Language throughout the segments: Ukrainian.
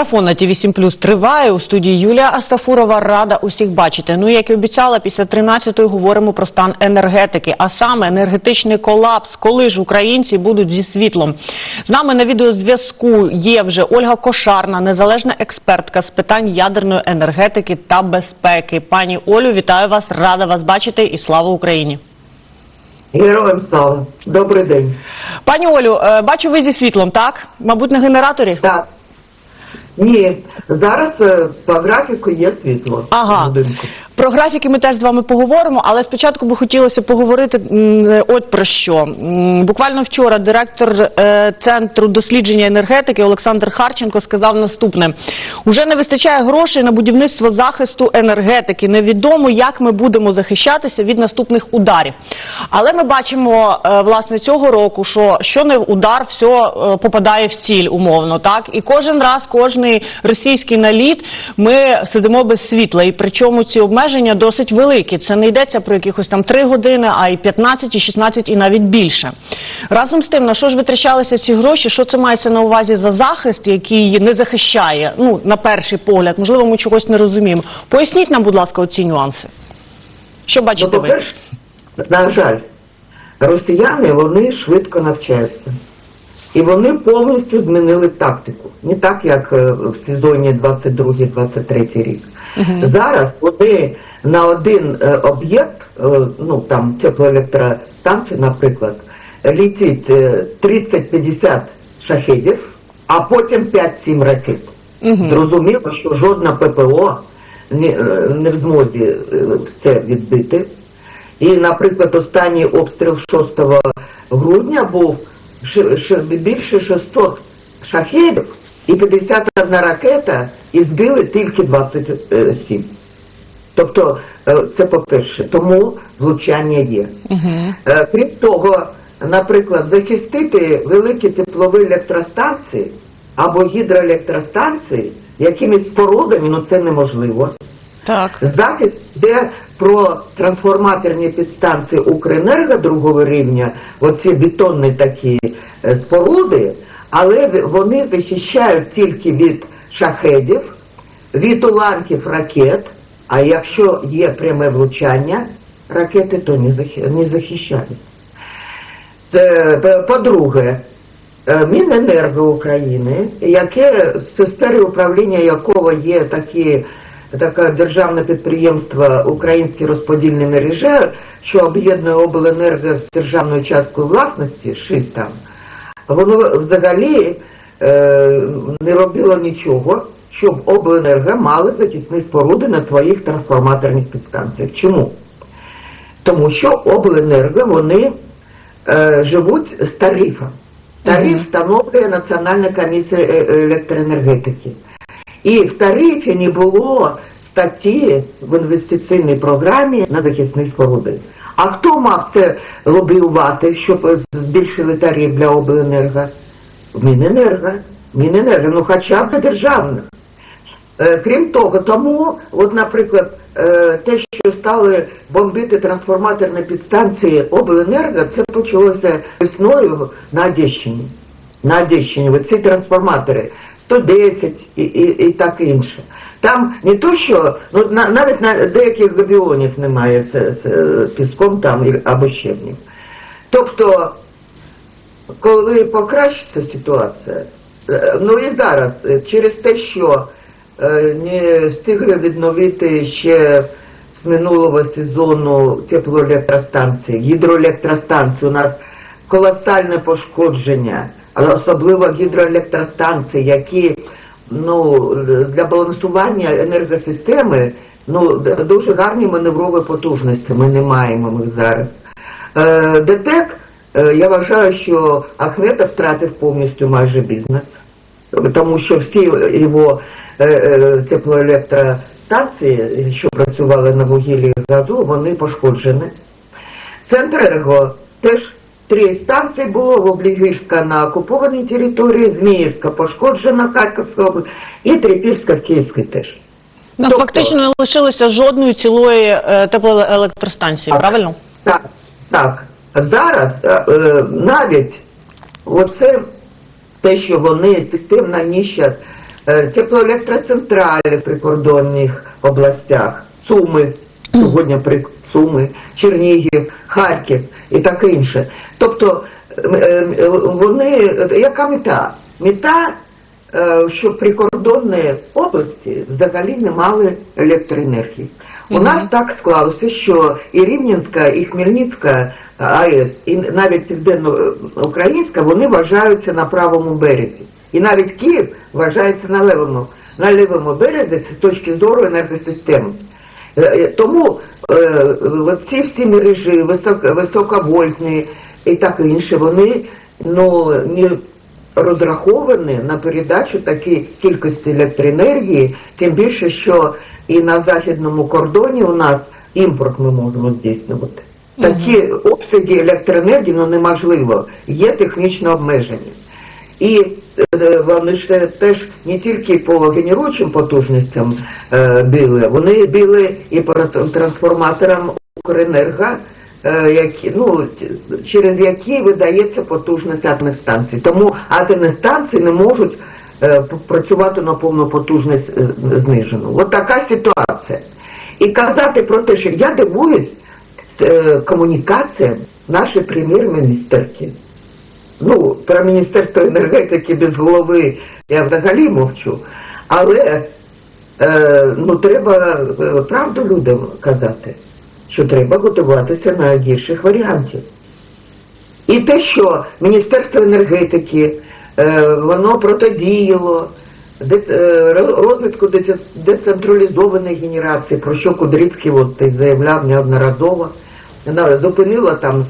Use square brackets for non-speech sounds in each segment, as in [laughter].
Марафон на ТВ 7 Плюс триває. У студії Юлія Астафурова рада усіх бачити. Ну, як і обіцяла, після 13-ї говоримо про стан енергетики, а саме енергетичний колапс. Коли ж українці будуть зі світлом? З нами на відеозв'язку є вже Ольга Кошарна, незалежна експертка з питань ядерної енергетики та безпеки. Пані Олю, вітаю вас, рада вас бачити і слава Україні. Героям слава. Добрий день. Пані Олю, е, бачу ви зі світлом, так? Мабуть, на генераторі? Так. Ні, зараз е, по графіку є світло Ага. в будинку. Про графіки ми теж з вами поговоримо, але спочатку би хотілося поговорити от про що. Буквально вчора директор е, центру дослідження енергетики Олександр Харченко сказав наступне: уже не вистачає грошей на будівництво захисту енергетики. Невідомо, як ми будемо захищатися від наступних ударів. Але ми бачимо е, власне цього року, що що не удар, все е, попадає в ціль, умовно, так і кожен раз, кожний російський наліт, ми сидимо без світла. І причому ці обмеження досить великі. Це не йдеться про якихось там 3 години, а й 15, і 16, і навіть більше. Разом з тим, на що ж витрачалися ці гроші? Що це мається на увазі за захист, який не захищає? Ну на перший погляд, можливо, ми чогось не розуміємо. Поясніть нам, будь ласка, оці нюанси. Що Ну, бачите ви? на жаль, росіяни вони швидко навчаються. І вони повністю змінили тактику. Не так, як е, в сезоні 22-23 рік. Зараз вони на один е, об'єкт, е, ну там теплоелектростанції, наприклад, літить е, 30-50 шахедів, а потім 5-7 ракет. Зрозуміло, що жодна ППО не, е, не в змозі е, це відбити. І, наприклад, останній обстріл 6 грудня був більше 600 шахедів і 51 ракета, і збили тільки 27. Тобто, е, це по-перше, тому влучання є. Е, Крім того, наприклад, захистити великі теплові електростанції або гідроелектростанції якимись спорудами, ну це неможливо. Так. Захист йде про трансформаторні підстанції Укренерго другого рівня, оці бетонні такі е, споруди, але вони захищають тільки від шахедів, від уламків ракет, а якщо є пряме влучання ракети, то не захищають. По- По-друге, е, Міненерго України, яке з сфери управління якого є такі, таке державне підприємство Українські розподільні мережі, що об'єднує обленерго з державною часткою власності, ШИС там, воно взагалі е, не робило нічого, щоб обленерго мали захисні споруди на своїх трансформаторних підстанціях. Чому? Тому що обленерго вони е, живуть з тарифом. Тариф встановлює Національна комісія е- електроенергетики. І в тарифі не було статті в інвестиційній програмі на захисні споруди. А хто мав це лобіювати, щоб збільшили тариф для обленерго? Міненерго. Міненерго, ну хоча б державне. Е, Крім того, тому, от, наприклад, е, те, що стали бомбити трансформаторні підстанції обленерго, це почалося весною на Одещині. На Одещині, от ці трансформатори 110 і, і, і так інше. Там не то, що ну, на, навіть на деяких габіонів немає з, з, е, піском там або щебнів. Тобто коли покращиться ситуація, е, ну і зараз, е, через те, що е, не встигли відновити ще з минулого сезону теплоелектростанції, гідроелектростанції, у нас колосальне пошкодження, особливо гідроелектростанції, які ну, для балансування енергосистеми ну, дуже гарні маневрові потужності. Ми не маємо їх зараз. Е, ДТЕК, е, я вважаю, що Ахметов втратив повністю майже бізнес, тому що всі його е, е, теплоелектростанції, що працювали на вугіллі і газу, вони пошкоджені. Центренерго теж три станції було, Воблігірська на окупованій території, Зміївська пошкоджена, Харківська область і Трипільська в Київській теж. Ну, Тобто- фактично не лишилося жодної цілої е, теплоелектростанції, правильно? Так, так. Зараз е, е, навіть оце те, що вони системно нищать е, теплоелектроцентралі в прикордонних областях, Суми, [clears throat] сьогодні при Суми, Чернігів, Харків і таке інше. Тобто е, е, вони, яка мета? Мета, е, щоб прикордонні області взагалі не мали електроенергії. У нас так склалося, що і Рівненська, і Хмельницька АЕС, і навіть Південно-Українська, вони вважаються на правому березі. І навіть Київ вважається на левому, на лівому березі з точки зору енергосистеми. Тому е, ці всі мережі, висок, високовольтні і так інше, вони ну, не розраховані на передачу такої кількості електроенергії, тим більше, що і на західному кордоні у нас імпорт ми можемо здійснювати. Такі обсяги електроенергії ну, неможливо, є технічне обмеження. І е, вони ж теж не тільки по генеруючим потужностям е, били, вони били і по трансформаторам Укренерго, які, ну, через які видається потужність атомних станцій. Тому атомні станції не можуть е, працювати на повну потужність е, знижену. От така ситуація. І казати про те, що я дивуюсь е, комунікаціям нашої прем'єр-міністерки. Ну, про Міністерство енергетики без голови я взагалі мовчу. Але е, ну, треба е, правду людям казати, що треба готуватися на гірших варіантів. І те, що Міністерство енергетики, е, воно протидіяло е, ро- розвитку децентралізованої генерації, про що Кудрицький от, заявляв неодноразово, зупинила там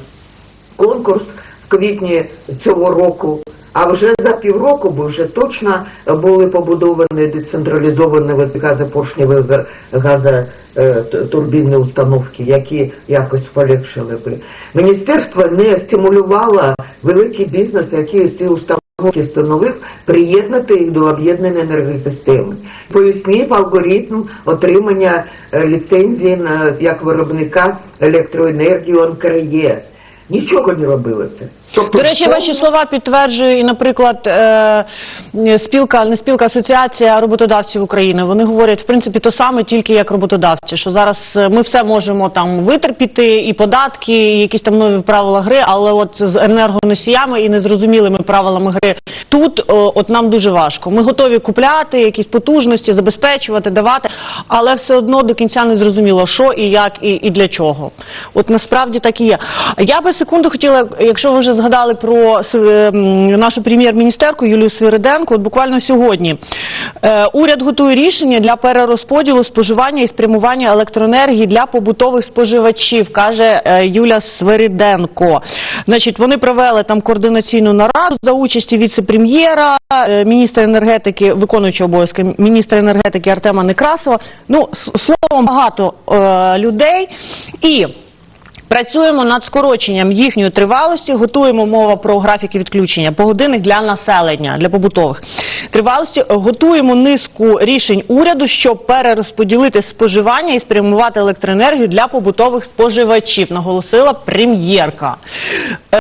конкурс в квітні цього року, а вже за півроку би вже точно були побудовані децентралізовані от газопоршневі га- газотурбінні установки, які якось полегшили би. Міністерство не стимулювало великий бізнес, який ці установки встановив, приєднати їх до об'єднаної енергосистеми. Пояснив алгоритм отримання е, ліцензії на як виробника електроенергії НКРЄ. Нічого не робилося. Тобто, До речі, ваші слова підтверджує і, наприклад, е, спілка, не спілка, асоціація роботодавців України. Вони говорять, в принципі, то саме, тільки як роботодавці, що зараз е, ми все можемо там витерпіти, і податки, і якісь там нові правила гри, але от з енергоносіями і незрозумілими правилами гри тут о, от нам дуже важко. Ми готові купляти якісь потужності, забезпечувати, давати, але все одно до кінця не зрозуміло, що і як, і, і для чого. От насправді так і є. Я би секунду хотіла, якщо ви вже згадали про ем, нашу прем'єр-міністерку Юлію Свириденко, от буквально сьогодні е, уряд готує рішення для перерозподілу споживання і спрямування електроенергії для побутових споживачів, каже е, Юля Свириденко. Значить, вони провели там координаційну нараду за участі віце-прем'єра, е, міністра енергетики, виконуючого обов'язки міністра енергетики Артема Некрасова. Ну, словом, багато е, людей і. Працюємо над скороченням їхньої тривалості, готуємо мова про графіки відключення погодинних для населення, для побутових тривалості. Готуємо низку рішень уряду, щоб перерозподілити споживання і спрямувати електроенергію для побутових споживачів, наголосила прем'єрка.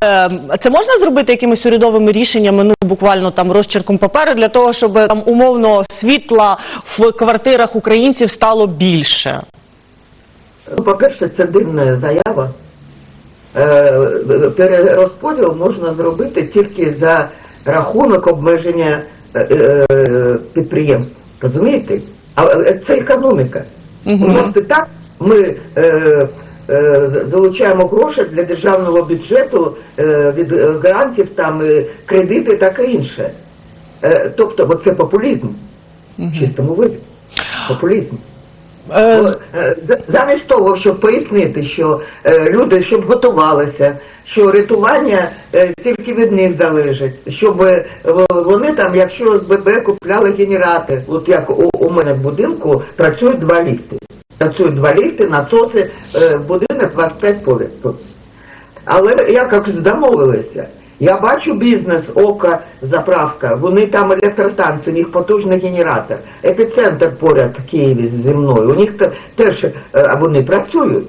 Е, це можна зробити якимись урядовими рішеннями, ну буквально там розчерком паперу, для того, щоб там умовно світла в квартирах українців стало більше. Ну, По-перше, це дивна заява. Е, Перерозподіл можна зробити тільки за рахунок обмеження е, е, підприємств. Розумієте? А це економіка. У нас і так ми е, е, залучаємо гроші для державного бюджету е, від грантів, там, е, кредити, таке інше. Е, тобто, бо це популізм в чистому виді. Популізм. Е, е, за- Замість того, щоб пояснити, що е, люди щоб готувалися, що рятування тільки від них залежить, щоб вони там, якщо з ББ купляли генератор, от як у, мене в будинку працюють два ліфти. Працюють два ліфти, насоси, будинок 25 поверхів. Але якось домовилися. Я бачу бізнес, ока, заправка. Вони там електростанції, у них потужний генератор. Епіцентр поряд в Києві зі мною. У них теж е, вони працюють.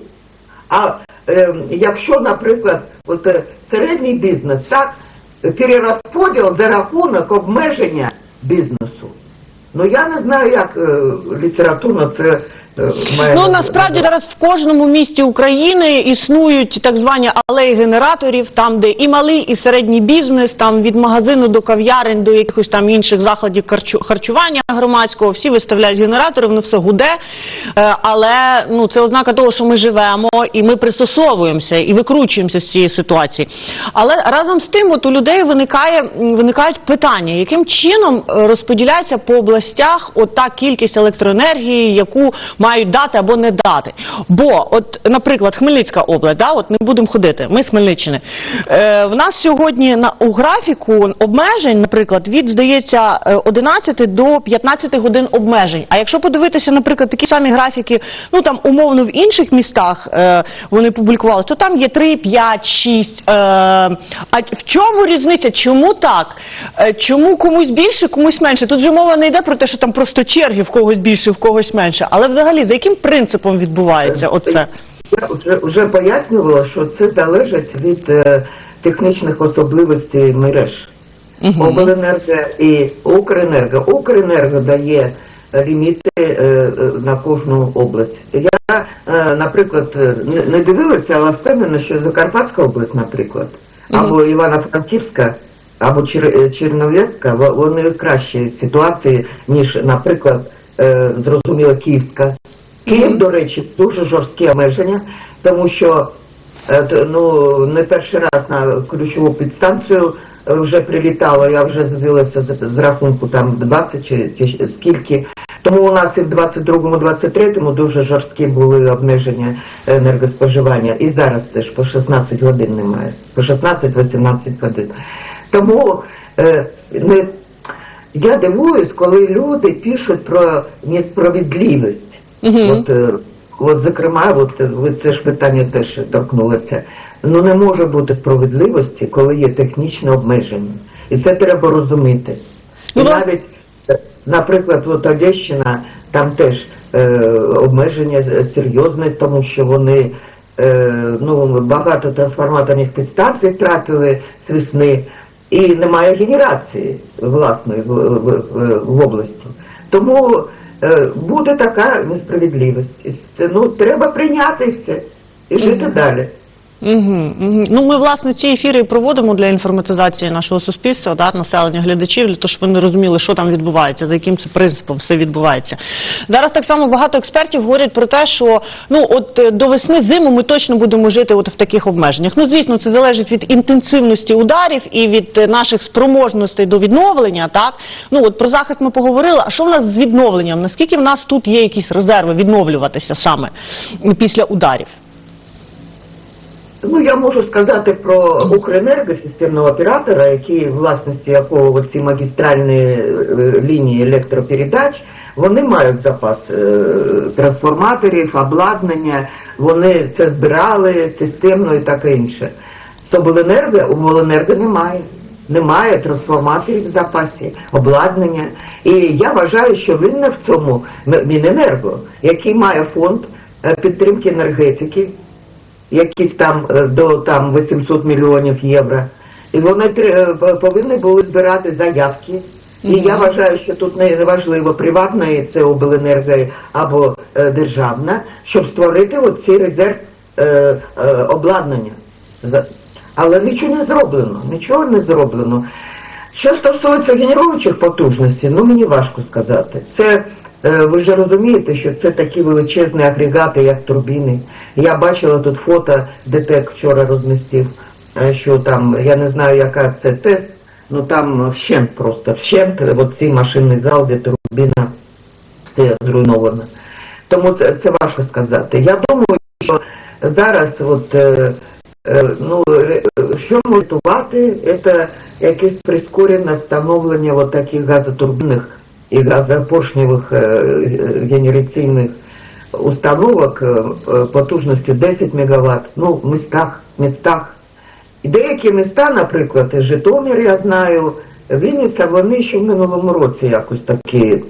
А е, якщо, наприклад, от, е, середній бізнес, так, перерозподіл за рахунок обмеження бізнесу. Ну я не знаю, як е, літературно це. Ну насправді зараз в кожному місті України існують так звані алеї генераторів, там де і малий, і середній бізнес, там від магазину до кав'ярень до якихось там інших закладів харчування громадського. Всі виставляють генератори, воно все гуде. Е, Але ну це ознака того, що ми живемо і ми пристосовуємося і викручуємося з цієї ситуації. Але разом з тим, от у людей виникає виникають питання, яким чином е, розподіляється по областях ота кількість електроенергії, яку мають дати або не дати. Бо, от, наприклад, Хмельницька область, да, от не будемо ходити, ми з Хмельниччини. Е, в нас сьогодні на у графіку обмежень, наприклад, від здається е, 11 до 15 годин обмежень. А якщо подивитися, наприклад, такі самі графіки, ну там умовно в інших містах е, вони публікували, то там є 3, 5, 6. Е, а в чому різниця? Чому так? Е, чому комусь більше, комусь менше? Тут же мова не йде про те, що там просто черги в когось більше, в когось менше. Але взагалі за яким принципом відбувається оце? Я вже, вже пояснювала, що це залежить від е, технічних особливостей мереж. Обленерго і Укренерго. Укренерго дає ліміти е, е, на кожну область. Я, е, наприклад, е, не, дивилася, але впевнена, що Закарпатська область, наприклад, або Івано-Франківська, або Чер- е, Чернівецька, вони в кращій ситуації, ніж, наприклад, е, зрозуміло, Київська. Київ, до речі, дуже жорсткі обмеження, тому що е, ну, не перший раз на ключову підстанцію е, вже прилітало, я вже здивилася з, з рахунку там 20 чи, чи скільки. Тому у нас і в 22-му, 23-му дуже жорсткі були обмеження енергоспоживання. І зараз теж по 16 годин немає. По 16-18 годин. Тому е, не, я дивуюсь, коли люди пишуть про несправедливість. От, е, от, зокрема, от е, ви це ж питання теж торкнулося. Ну не може бути справедливості, коли є технічне обмеження. І це треба розуміти. І Ну, власне- навіть, е, наприклад, от Одещина, там теж е, обмеження серйозне, тому що вони е, ну, багато трансформаторних підстанцій втратили з весни, і немає генерації власної в, в, в, області. Тому е, буде така несправедливість. Ну, треба прийняти все і жити далі. Угу, угу. Ну, ми, власне, ці ефіри проводимо для інформатизації нашого суспільства, да, населення глядачів, для того, щоб вони розуміли, що там відбувається, за яким це принципом все відбувається. Зараз так само багато експертів говорять про те, що ну от е, до весни зиму ми точно будемо жити от в таких обмеженнях. Ну, звісно, це залежить від інтенсивності ударів і від е, наших спроможностей до відновлення. Так, ну от про захист ми поговорили. А що в нас з відновленням? Наскільки в нас тут є якісь резерви відновлюватися саме після ударів? Ну, я можу сказати про Укренерго, системного оператора, який, власності якого ці магістральні е, лінії електропередач, вони мають запас е, трансформаторів, обладнання, вони це збирали системно і таке інше. З обленерго у обленерго немає. Немає трансформаторів в запасі, обладнання. І я вважаю, що винна в цьому Міненерго, який має фонд е, підтримки енергетики, якісь там е, до там 800 мільйонів євро. І вони е, повинні були збирати заявки. І я вважаю, що тут не важливо приватна це обленерго або е, державна, щоб створити цей резерв е, е, обладнання. Але нічого не зроблено, нічого не зроблено. Що стосується генеруючих потужностей, ну мені важко сказати. Це ви ж розумієте, що це такі величезні агрегати, як турбіни. Я бачила тут фото, ДТЕК вчора розмістив, е, що там, я не знаю, яка це ТЕС, ну там вщент просто, вщент, от цей машинний зал, де турбіна все зруйновано. Тому це, важко сказати. Я думаю, що зараз от, е, е, ну, е, що може рятувати, це якесь прискорене встановлення от таких газотурбінних і газопоршневих е, генераційних установок е, е, потужністю 10 МВт, ну, в містах, містах. І деякі міста, наприклад, Житомир, я знаю, Вінниця, вони ще в минулому році якось такі е,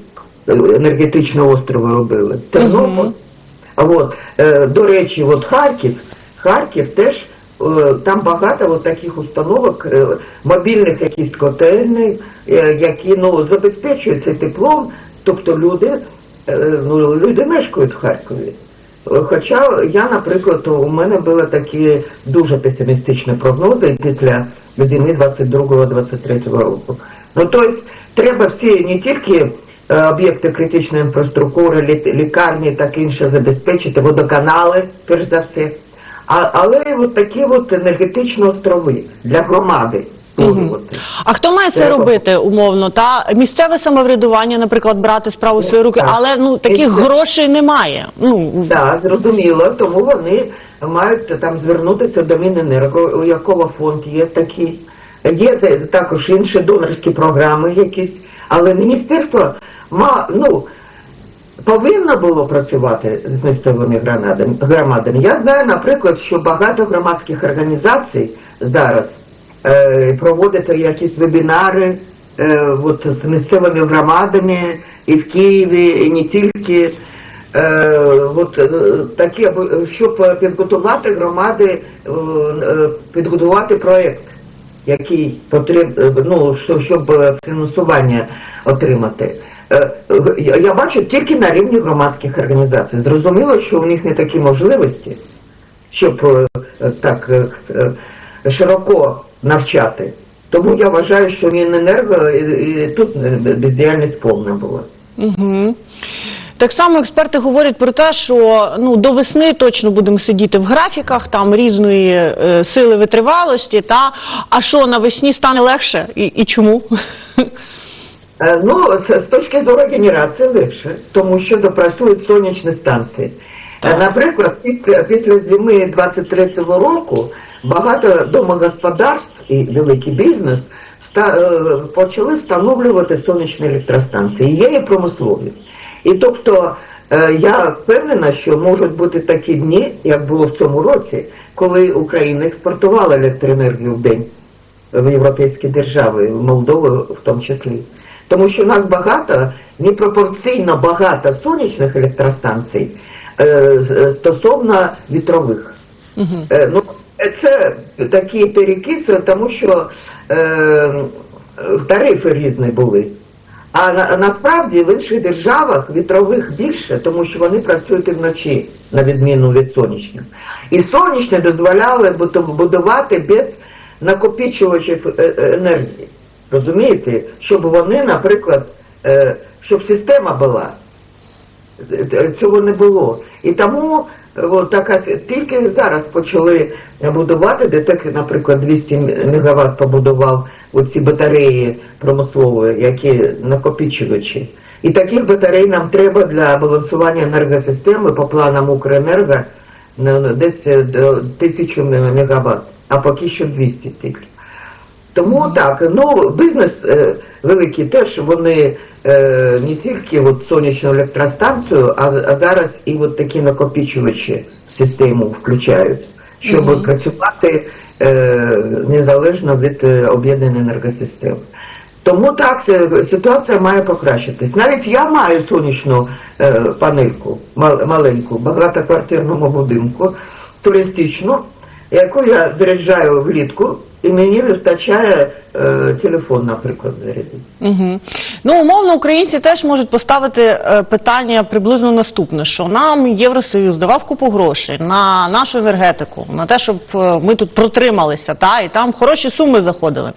енергетичні острови робили. Тернопіль. А от, е, до речі, от Харків, Харків теж там багато от таких установок, е, мобільних якісь котельних, е, які ну, забезпечуються теплом Тобто люди, е, ну, люди мешкають в Харкові. Хоча я, наприклад, у мене були такі дуже песимістичні прогнози після зими 22-23 року. Ну, тобто, треба всі не тільки е, об'єкти критичної інфраструктури, лікарні, так інше забезпечити, водоканали, перш за все, а, але от такі от енергетичні острови для громади створювати. А хто має це робити умовно? Та місцеве самоврядування, наприклад, брати справу в свої руки, але ну таких грошей немає. Ну Так, зрозуміло, тому вони мають там звернутися до Міненерго, у якого фонд є такий. Є також інші донорські програми якісь, але міністерство ма, ну, повинно було працювати з місцевими громадами. Я знаю, наприклад, що багато громадських організацій зараз е, проводять якісь вебінари е, от, з місцевими громадами і в Києві, і не тільки. Е, от, е, такі, щоб підготувати громади, е, е, підготувати проєкт, який потріб, ну, що- щоб фінансування отримати. Е, Я бачу тільки на рівні громадських організацій. Зрозуміло, що у них не такі можливості, щоб е, е, так широко навчати. Тому я вважаю, що Міненерго тут бездіяльність повна була. Угу. Так само експерти говорять про те, що ну до весни точно будемо сидіти в графіках там різної е, сили витривалості. Та а що навесні стане легше і, і чому? [laughs] Е, Ну, з, точки зору генерації легше, тому що допрацюють сонячні станції. Е, Наприклад, після, після зими 23-го року багато домогосподарств і великий бізнес е, почали встановлювати сонячні електростанції. Є і промислові. І тобто я впевнена, що можуть бути такі дні, як було в цьому році, коли Україна експортувала електроенергію в день в європейські держави, в Молдову в тому числі. Тому що у нас багато, непропорційно багато сонячних електростанцій е, стосовно вітрових. Е, ну, е, це такі перекиси, тому що е, тарифи різні були. А на, насправді в інших державах вітрових більше, тому що вони працюють і вночі, на відміну від сонячних. І сонячні дозволяли будувати без накопичувачів е, е, енергії. Розумієте? Щоб вони, наприклад, е, щоб система була. Е, Цього не було. І тому е, от така тільки зараз почали будувати, де так, наприклад, 200 МВт побудував оці батареї промислові, які накопичувачі. І таких батарей нам треба для балансування енергосистеми по планам Укренерго десь до 1000 МВт, а поки що 200 тільки. Тому так, ну бізнес е, великий теж вони е, не тільки от сонячну електростанцію, а, а зараз і от такі накопичувачі в систему включають, щоб працювати е, незалежно від е, об'єднаної енергосистеми. Тому так, це, ситуація має покращитись. Навіть я маю сонячну е, панельку мал- маленьку, багатоквартирному будинку, туристичну, яку я заряджаю влітку, і мені вистачає е, телефон, наприклад, зарядити. Угу. Ну, умовно, українці теж можуть поставити е, питання приблизно наступне: що нам Євросоюз давав купу грошей на нашу енергетику, на те, щоб е, ми тут протрималися, та і там хороші суми заходили.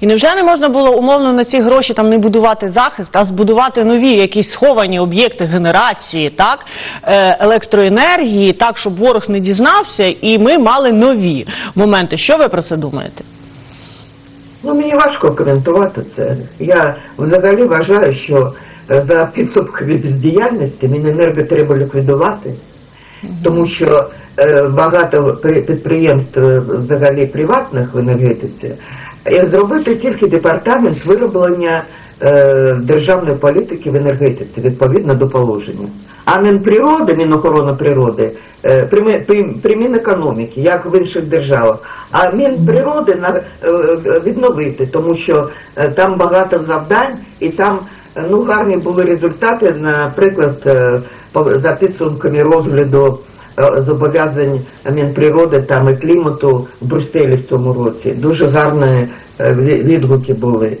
І невже не можна було умовно на ці гроші там не будувати захист, а збудувати нові якісь сховані об'єкти генерації, так е, електроенергії, так щоб ворог не дізнався, і ми мали нові моменти. Що ви про це думаєте? Ну, мені важко коментувати це. Я взагалі вважаю, що е, за підсумками бездіяльності Міненерго треба ліквідувати, тому що е, багато підприємств е, взагалі приватних в енергетиці, і зробити тільки департамент з вироблення державної політики в енергетиці відповідно до положення. А Мінприроди, Мінохорона природи, е, при, Мі- при, при як в інших державах. А Мінприроди е, відновити, тому що е, там багато завдань і там е, ну, гарні були результати, наприклад, за підсумками розгляду зобов'язань Мінприроди там і клімату в Брюсселі в цьому році. Дуже гарні відгуки були.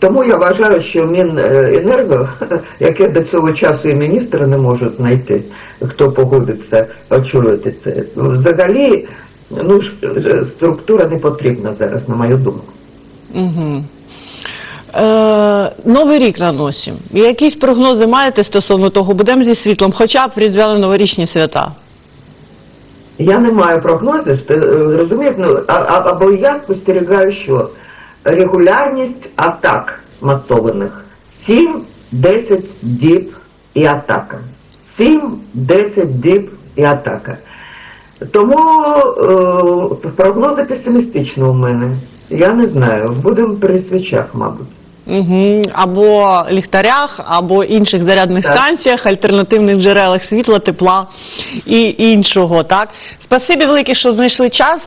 Тому я вважаю, що Міненерго, [laughs] яке до цього часу і міністра не можуть знайти, хто погодиться очолити це. Взагалі, ну е, структура не потрібна зараз, на мою думку. Угу. Е, Новий рік на носі. Якісь прогнози маєте стосовно того, будемо зі світлом, хоча б в різдвяно-новорічні свята? Я не маю прогнозів, е, розумієте, ну, або я спостерігаю, що регулярність атак масованих 7-10 діб і атака. 7-10 діб і атака. Тому е, прогнози песимістичні у мене. Я не знаю. Будемо при свічах, мабуть. Угу. Або ліхтарях, або інших зарядних Так. станціях, альтернативних джерелах світла, тепла і іншого. Так, спасибі велике, що знайшли час.